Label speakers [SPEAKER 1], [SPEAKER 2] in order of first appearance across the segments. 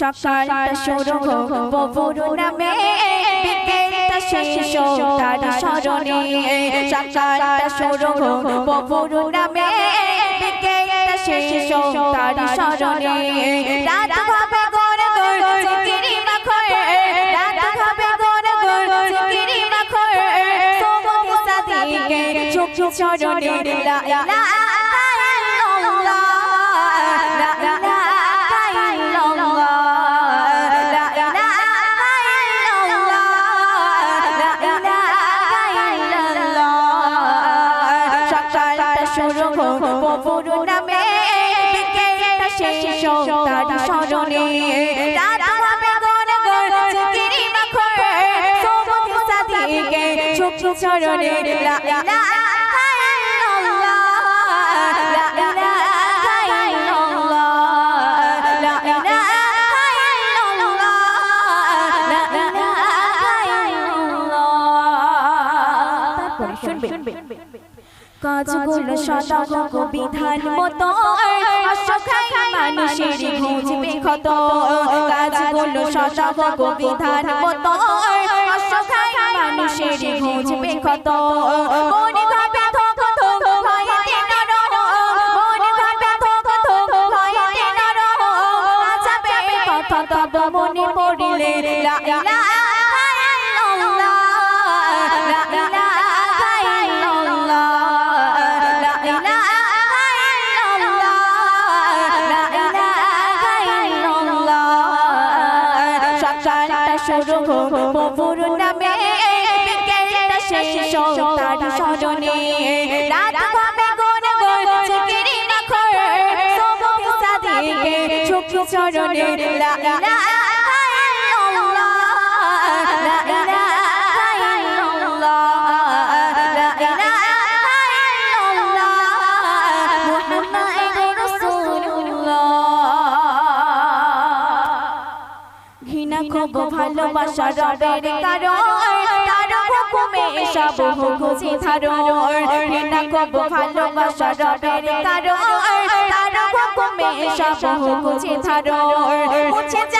[SPEAKER 1] সকালটা শুরু হোক। ববুর নামে বিকেলটা শেষ হোক। তার স্মরণে সকালটা শুরু হোক। ববুর নামে বিকেলটা শেষ হোক। তার স্মরণে রাত হবে গোর গোর চিকিরি মাখরে। রাত হবে গোর গোর চিকিরি মাখরে। সোমকে সাদিকে চোখ চরণে লা ইলাহা সকালটা শুরু নামে বিকেলটা শেষ তার স্মরণে রাত হবে গোর গোর চিকিরি মাখরে সোমকে সাদিকে চোখ চরণে লা ইলাহা শুনবে কাজগুলো শতক বিধান মতো অসখাই মানুষের বুঝবে ক্ষত কাজগুলো শতক বিধান মতো অসখাই মানুষের বুঝবে ক্ষত মনে ভাবে থক থক ভয়েতে নরম মনে ভাবে থক থক ভয়েতে নরম আজাবে কথা তব মনে পড়িলে লা ইলাহা শুরু ববুর নামে বিকেলটা শেষ তার স্মরণে রাত হবে গোর গোর চিকিরি মাখর সোমকে সাদিকে চোখ চরণে লা ইলাহা রাসূলুল্লাহ গো ভালোবাসা রবের কারণ তার হুকুমে সব বুঝে ধারণ ঘৃণা গো ভালোবাসা রবের কারণ তার হুকুমে সব বুঝে ধারণ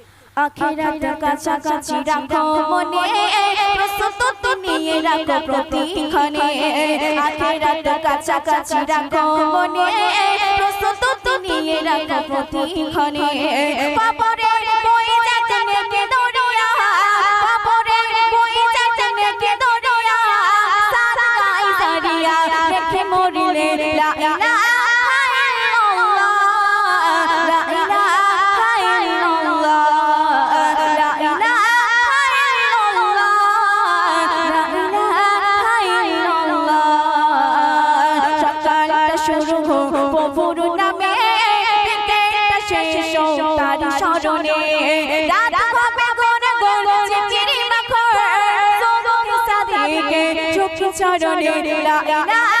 [SPEAKER 1] আখিরাত কাছাকাছি রাখো মনে প্রস্তুত নিয়ে রাখো প্রতিক্ষণে আখিরাত কাছাকাছি রাখো মনে প্রস্তুত নিয়ে রাখো প্রতিক্ষণে। পাপরে চরণে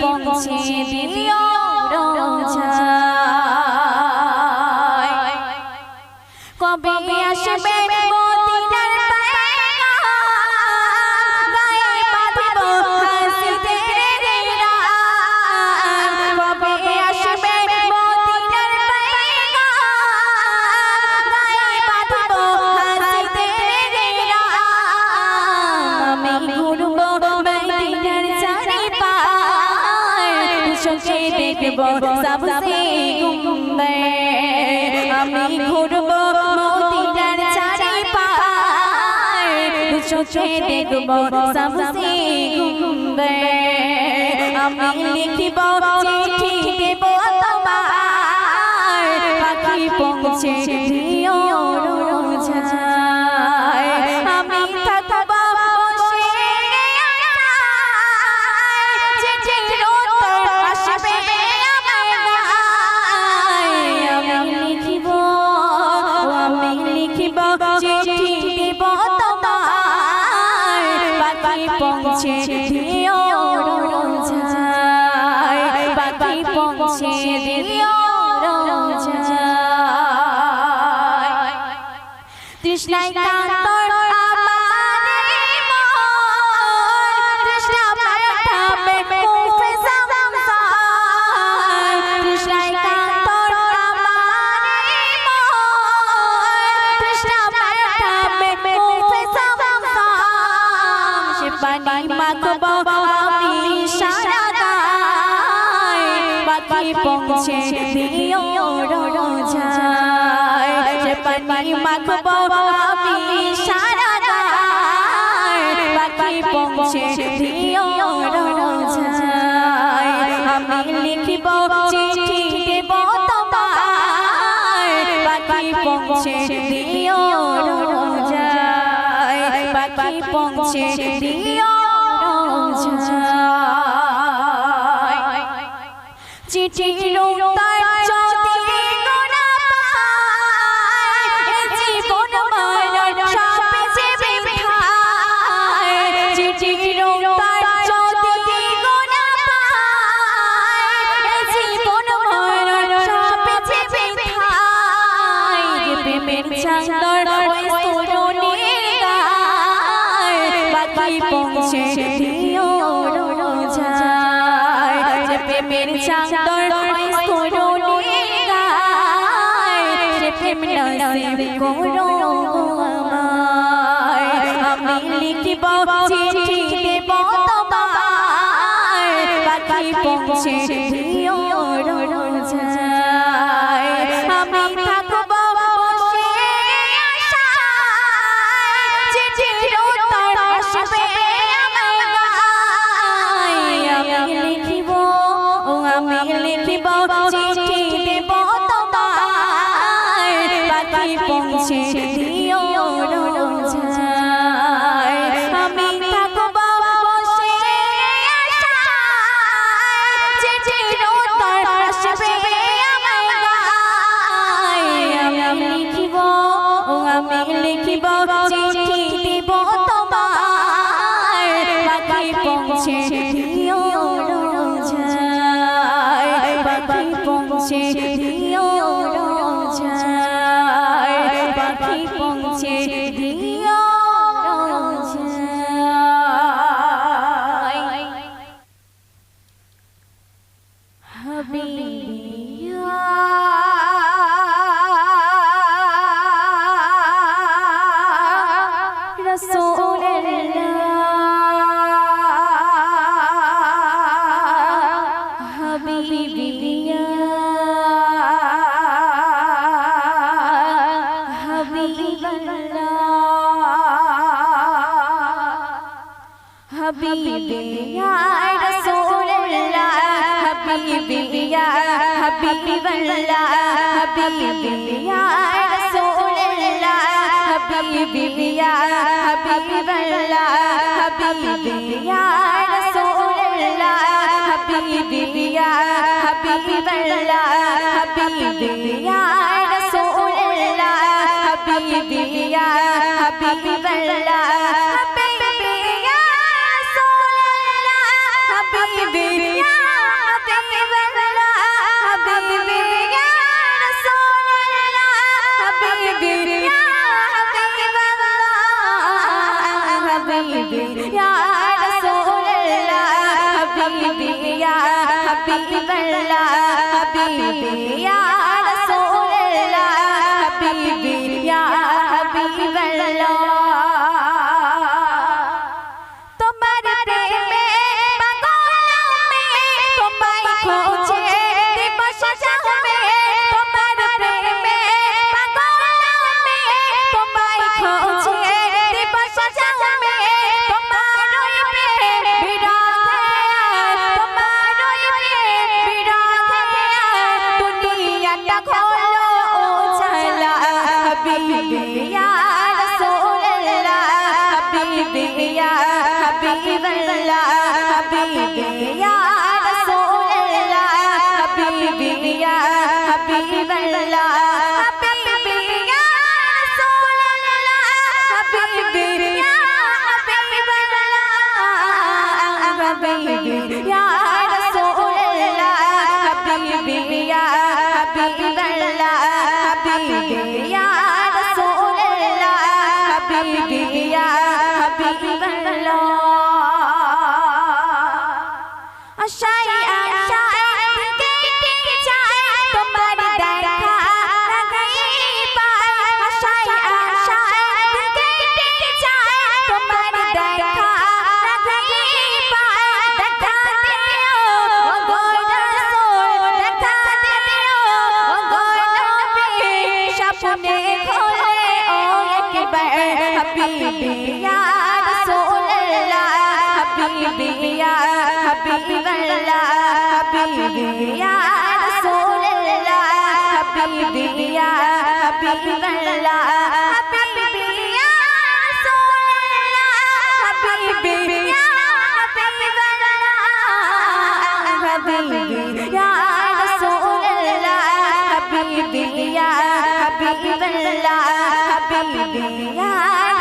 [SPEAKER 1] 风风轻轻 सबसे गुम्बे আমি ঘুরব মদিনার চারি পায় চোখে দেখব সামসে গুম্বে আমি লিখিব চিঠি দেব তোমায় পাখি পৌঁছে দিও রোজা পানি মাখব আমি সারা গায় পাখি পৌঁছে দিও রোজায়। পানি মাখব আমি সারা গায় পাখি পৌঁছে দিও পৌঁছে দিও চিঠির করো আমায়। আমি লিখিব চিঠি দেব তোমায়। বাকি পৌঁছে দিও রোজ বাড়ি পৌঁছে দিও রোজা। विया पपी बा पपी सु पवि बिलिया पपी बरला पपी दिलिया सुण लाइ पवितिल पपी बड़ा पपी दिलिया सुण लाइ पपी दिलिया पपी बड़ा बणिया पिया बिली اللہ Habibiya, Rasoolilla, Habibiya, Habibilla, Habibiya, Rasoolilla, Habibiya, Habibilla, Habibiya, Rasoolilla, Habibiya, Habibilla, Habibiya.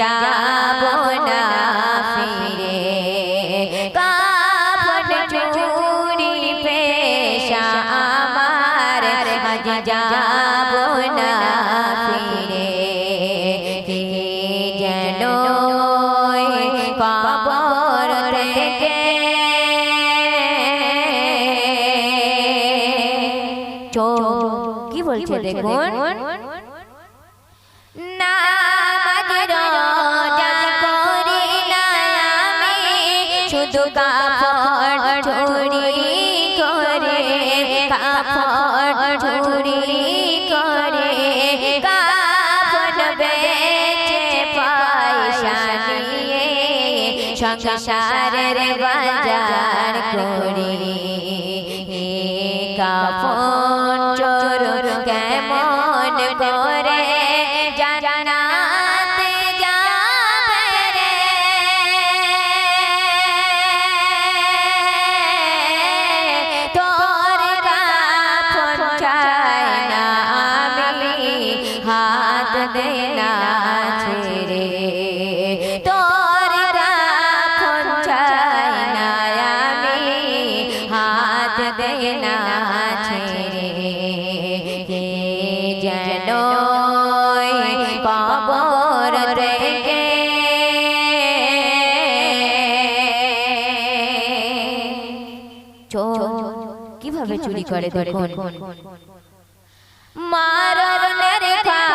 [SPEAKER 1] যাব না ফিরে। কাপড় চুরি পেশা আমার, হজ যাব না ফিরে। কে যেন
[SPEAKER 2] কবর থেকে চো কি বলছে দেখুন? কাপড় ঝুড়ি করে কাপড় ঝুড়ি করে কাপড় বেচে পয়সা নিয়ে সংসারের বাজার করি। কাপড় চোর কেমন করে? હવે ચોરી કરે તો કોણ મારા રે ખા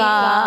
[SPEAKER 2] Welcome.